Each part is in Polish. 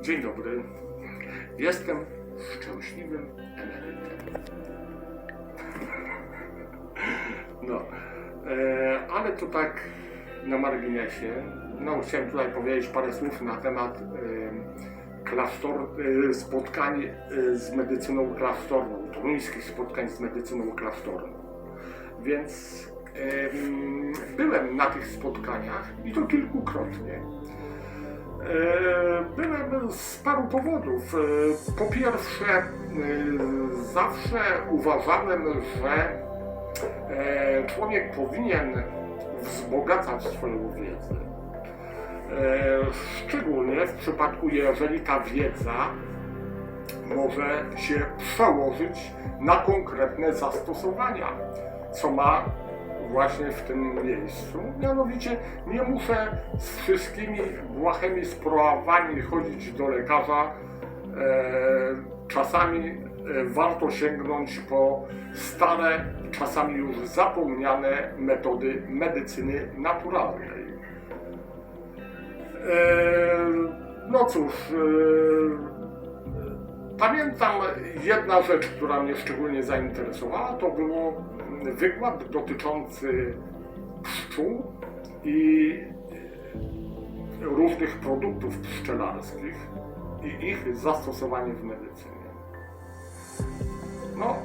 Dzień dobry. Jestem szczęśliwym emerytem. No, e, ale to tak na marginesie. No, chciałem tutaj powiedzieć parę słów na temat e, klasztor, e, spotkań e, z medycyną klasztorną, toruńskich spotkań z medycyną klasztorną. Więc byłem na tych spotkaniach i to kilkukrotnie. Byłem z paru powodów. E, Po pierwsze, e, zawsze uważałem, że e, człowiek powinien wzbogacać swoją wiedzę. Szczególnie w przypadku, jeżeli ta wiedza może się przełożyć na konkretne zastosowania, co ma właśnie w tym miejscu. Mianowicie nie muszę z wszystkimi błahymi sprawami chodzić do lekarza. E, czasami e, warto sięgnąć po stare, czasami już zapomniane metody medycyny naturalnej. E, no cóż, Pamiętam jedna rzecz, która mnie szczególnie zainteresowała, to było wykład dotyczący pszczół i różnych produktów pszczelarskich i ich zastosowanie w medycynie. No,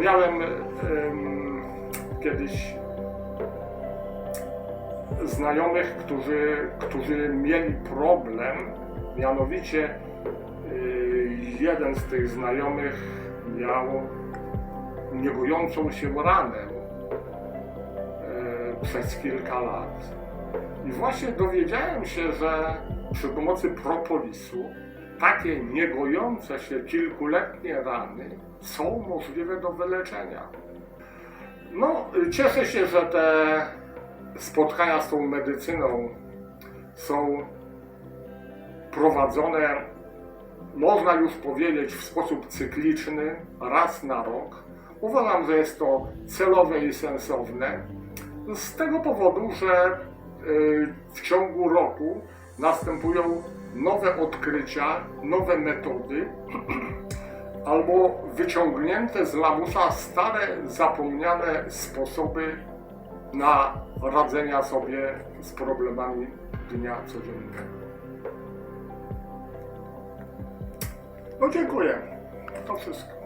miałem em, kiedyś znajomych, którzy, którzy mieli problem, mianowicie y, jeden z tych znajomych miał niegojącą się ranę e, przez kilka lat. I właśnie dowiedziałem się, że przy pomocy propolisu takie niegojące się kilkuletnie rany są możliwe do wyleczenia. No, cieszę się, że te spotkania z tą medycyną są prowadzone, można już powiedzieć, w sposób cykliczny, raz na rok. Uważam, że jest to celowe i sensowne. Z tego powodu, że y, w ciągu roku następują nowe odkrycia, nowe metody, albo wyciągnięte z lamusa stare, zapomniane sposoby na radzenia sobie z problemami dnia codziennego. No dziękuję. To wszystko.